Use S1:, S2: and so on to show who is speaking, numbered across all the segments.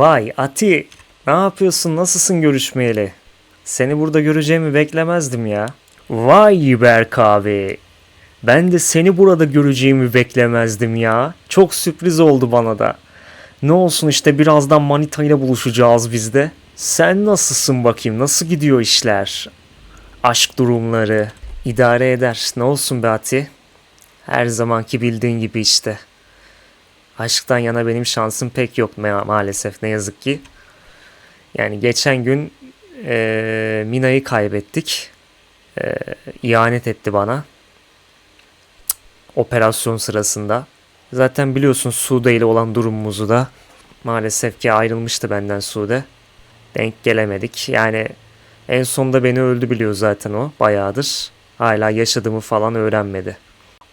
S1: Vay Ati, ne yapıyorsun? Nasılsın görüşmeyeli? Seni burada göreceğimi beklemezdim ya. Vay Berk abi. Ben de seni burada göreceğimi beklemezdim ya. Çok sürpriz oldu bana da. Ne olsun işte birazdan Manita ile buluşacağız biz de. Sen nasılsın bakayım? Nasıl gidiyor işler? Aşk durumları. idare eder. Ne olsun be Ati? Her zamanki bildiğin gibi işte. Aşktan yana benim şansım pek yok ma- maalesef ne yazık ki. Yani geçen gün eee, Mina'yı kaybettik. Eee ihanet etti bana. Operasyon sırasında. Zaten biliyorsun Sude ile olan durumumuzu da. Maalesef ki ayrılmıştı benden Sude. Denk gelemedik. Yani en sonunda beni öldü biliyor zaten o bayağıdır. Hala yaşadığımı falan öğrenmedi.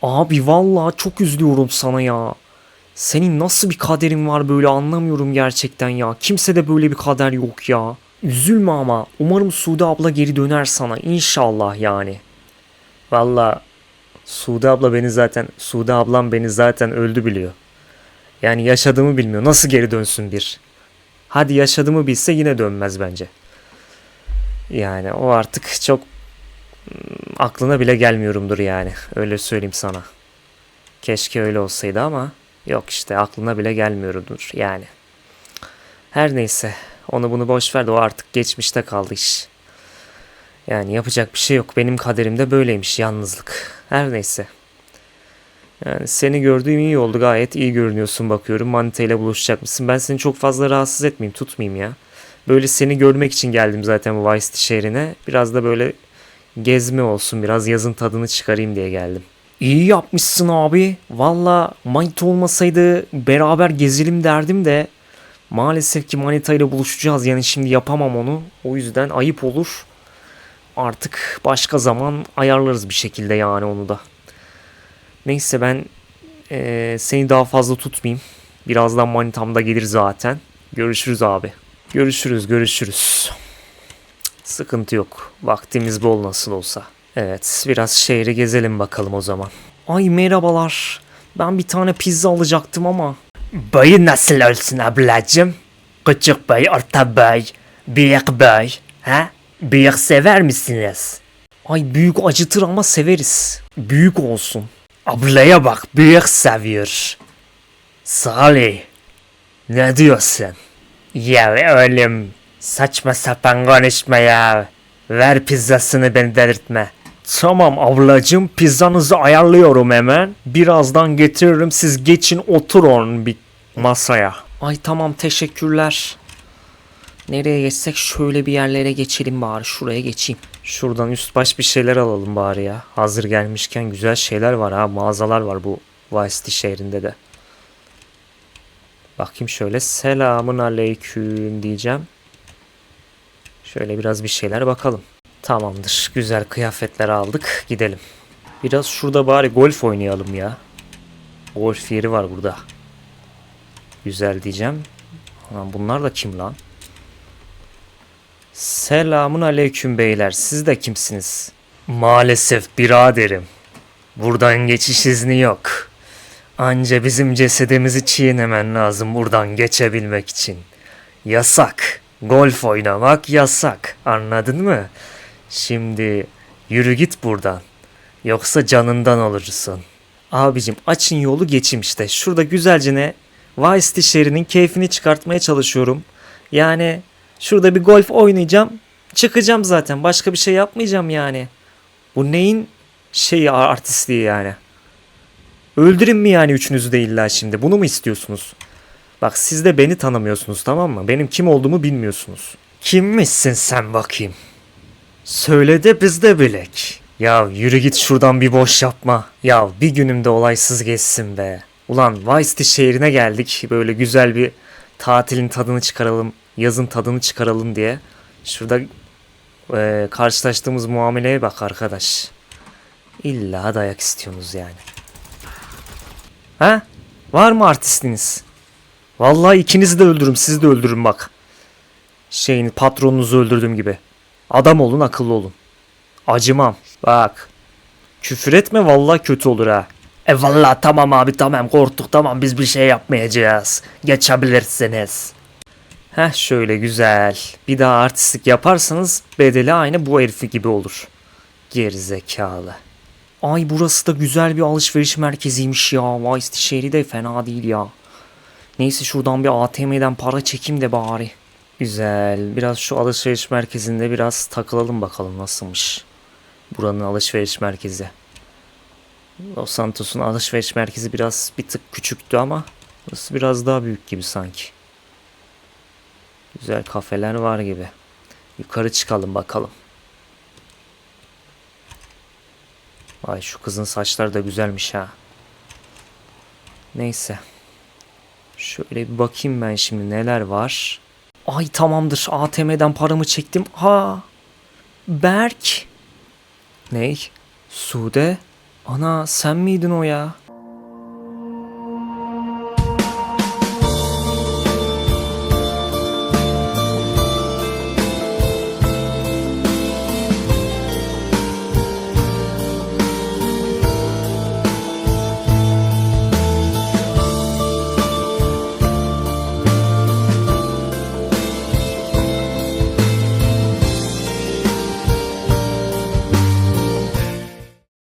S1: Abi vallahi çok üzülüyorum sana ya. Senin nasıl bir kaderin var böyle anlamıyorum gerçekten ya. Kimsede böyle bir kader yok ya. Üzülme ama. Umarım Sude abla geri döner sana. İnşallah yani. Valla Sude abla beni zaten Sude ablam beni zaten öldü biliyor. Yani yaşadığımı bilmiyor. Nasıl geri dönsün bir? Hadi yaşadığımı bilse yine dönmez bence. Yani o artık çok mm, aklına bile gelmiyorumdur yani. Öyle söyleyeyim sana. Keşke öyle olsaydı ama yok işte aklına bile gelmiyordur yani. Her neyse onu bunu boş ver de o artık geçmişte kaldı iş. Yani yapacak bir şey yok. Benim kaderimde böyleymiş yalnızlık. Her neyse. Yani seni gördüğüm iyi oldu. Gayet iyi görünüyorsun bakıyorum. Manita buluşacak mısın? Ben seni çok fazla rahatsız etmeyeyim, tutmayayım ya. Böyle seni görmek için geldim zaten bu Vice şehrine. Biraz da böyle gezme olsun. Biraz yazın tadını çıkarayım diye geldim. İyi yapmışsın abi. Valla Manita olmasaydı beraber gezelim derdim de maalesef ki Manita ile buluşacağız. Yani şimdi yapamam onu. O yüzden ayıp olur. Artık başka zaman ayarlarız bir şekilde yani onu da. Neyse ben eee, seni daha fazla tutmayayım. Birazdan manitam da gelir zaten. Görüşürüz abi. Görüşürüz görüşürüz. Sıkıntı yok. Vaktimiz bol nasıl olsa. Evet biraz şehri gezelim bakalım o zaman. Ay merhabalar. Ben bir tane pizza alacaktım ama.
S2: Boyu nasıl olsun ablacım? Küçük boy, orta boy, büyük boy. Ha? Büyük sever misiniz?
S1: Ay büyük acıtır ama severiz. Büyük olsun.
S2: Ablaya bak büyük seviyor. Salih. Ne diyorsun? Ya oğlum saçma sapan konuşma ya. Ver pizzasını beni delirtme.
S1: Tamam ablacığım pizzanızı ayarlıyorum hemen. Birazdan getiririm siz geçin oturun bir masaya. Ay tamam teşekkürler. Nereye geçsek şöyle bir yerlere geçelim bari şuraya geçeyim. Şuradan üst baş bir şeyler alalım bari ya. Hazır gelmişken güzel şeyler var ha mağazalar var bu Vice City şehrinde de. Bakayım şöyle selamun aleyküm diyeceğim. Şöyle biraz bir şeyler bakalım. Tamamdır. Güzel kıyafetler aldık. Gidelim. Biraz şurada bari golf oynayalım ya. Golf yeri var burada. Güzel diyeceğim. Bunlar da kim lan? Selamun aleyküm beyler. Siz de kimsiniz? Maalesef biraderim. Buradan geçiş izni yok. Anca bizim cesedimizi çiğnemen lazım buradan geçebilmek için. Yasak. Golf oynamak yasak. Anladın mı? Şimdi yürü git buradan. Yoksa canından olursun. Abicim açın yolu geçeyim işte. Şurada güzelce ne? Vice City şehrinin keyfini çıkartmaya çalışıyorum. Yani şurada bir golf oynayacağım. Çıkacağım zaten. Başka bir şey yapmayacağım yani. Bu neyin şeyi artistliği yani. Öldürün mi yani üçünüzü de illa şimdi? Bunu mu istiyorsunuz? Bak siz de beni tanımıyorsunuz tamam mı? Benim kim olduğumu bilmiyorsunuz. Kimmişsin sen bakayım? Söyle de biz de bilek. Ya yürü git şuradan bir boş yapma. Ya bir günümde olaysız geçsin be. Ulan Vice şehrine geldik. Böyle güzel bir tatilin tadını çıkaralım. Yazın tadını çıkaralım diye. Şurada eee, karşılaştığımız muameleye bak arkadaş. İlla dayak istiyorsunuz yani. Ha? Var mı artistiniz? Vallahi ikinizi de öldürürüm, sizi de öldürürüm bak. Şeyin patronunuzu öldürdüğüm gibi. Adam olun, akıllı olun. Acımam. Bak. Küfür etme vallahi kötü olur ha.
S2: E valla tamam abi tamam korktuk tamam biz bir şey yapmayacağız. Geçebilirsiniz.
S1: Heh şöyle güzel. Bir daha artistlik yaparsanız bedeli aynı bu herifi gibi olur. Gerizekalı. Ay burası da güzel bir alışveriş merkeziymiş ya. Vay şehri de fena değil ya. Neyse şuradan bir ATM'den para çekeyim de bari. Güzel. Biraz şu alışveriş merkezinde biraz takılalım bakalım nasılmış. Buranın alışveriş merkezi. Los Santos'un alışveriş merkezi biraz bir tık küçüktü ama burası biraz daha büyük gibi sanki. Güzel kafeler var gibi. Yukarı çıkalım bakalım. Vay şu kızın saçları da güzelmiş ha. Neyse. Şöyle bir bakayım ben şimdi neler var. Ay tamamdır ATM'den paramı çektim. Ha. Berk. Ney? Sude. Ana sen miydin o ya?